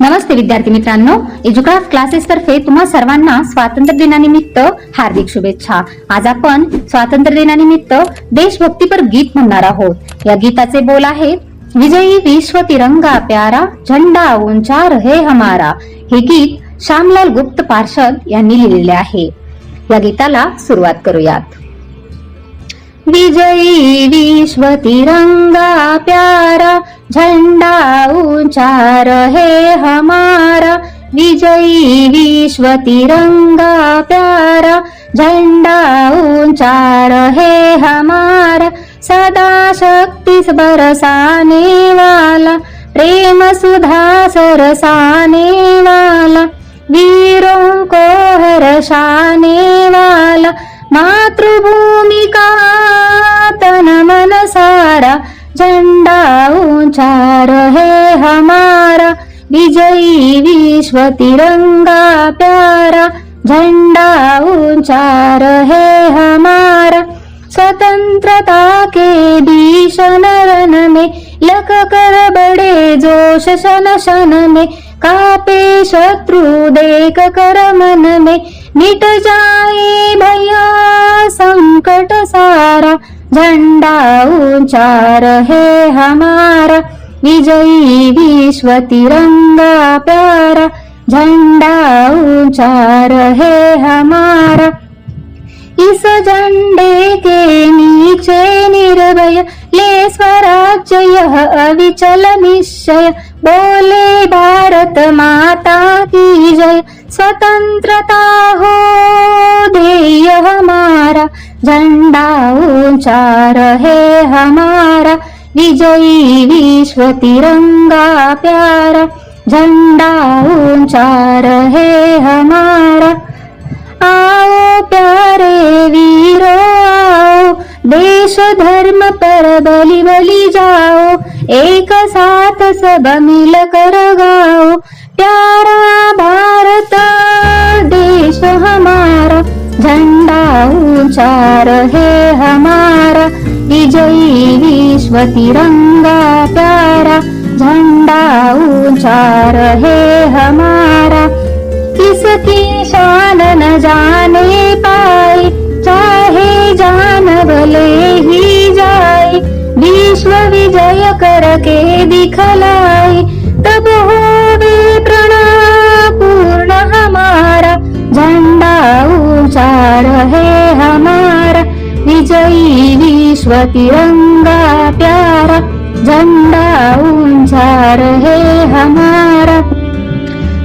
नमस्ते विद्यार्थी मित्रांनो. एज्युक्राफ्ट क्लासेस तर्फे तुम्हा सर्वांना स्वातंत्र्य दिनानिमित्त हार्दिक शुभेच्छा. आज आपण स्वातंत्र्य दिनानिमित्त देशभक्तीपर गीत म्हणणार आहोत. या गीताचे बोल आहेत विजयी विश्व तिरंगा प्यारा झंडा ऊंचा रहे हमारा. हे गीत श्यामलाल गुप्त पार्षद यांनी लिहिलेले आहे. या गीताला सुरुवात करूयात. विजयी विश्व तिरंगा प्यारा झंडा ऊंचा रहे हमारा विजयी विश्व तिरंगा प्यारा. झंडा ऊंचा रहे हमारा सदा शक्ति बरसाने वाला प्रेम सुधा सरसाने वाला वीरों को हर्षाने वाला मातृभूमि का तन मन सारा झंडा ऊंचा रहे हमारा विजयी विश्व तिरंगा प्यारा. झंडा ऊंचा रहे हमारा स्वतंत्रता के भीषण रण में लख कर बड़े जोश शन शन में कापे शत्रु देख कर मन में मिट जाए भैया संकट सारा. झंडा ऊंचा रहे हमारा विजयी विश्व तिरंगा प्यारा झंडा ऊंचा रहे हमारा इस झंडे के नीचे निर्भय ले स्वराज्य यह अविचल निश्चय बोले भारत माता की जय स्वतंत्रता हो ध्येय हमारा झंडा ऊंचा रहे हमारा। विजयी विश्व तिरंगा प्यारा झंडा ऊंचा रहे हमारा। आओ प्यारे वीरो आओ देश धर्म पर बलि बलि जाओ एक साथ सब मिल कर गाओ। प्यारा भा ऊंचा हे हमारा विजयी विश्व तिरंगा प्यारा झंडा उचार है हमारा। किसकी शान न जाने पाए चाहे जान भले ही जाए विश्व विजय करके दिखलाए तब होवे प्रणा पूर्ण हमारा झंडा ऊंचा है विश्व तिरंगा प्यारा झंडा ऊंचा रहे हमारा.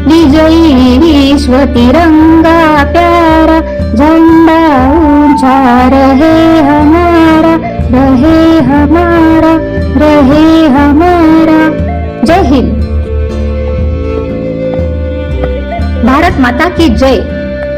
विजयी विश्व तिरंगा प्यारा झंडा ऊंचा रहे हमारा. रहे हमारा रहे हमारा. जय हिंद. भारत माता की जय.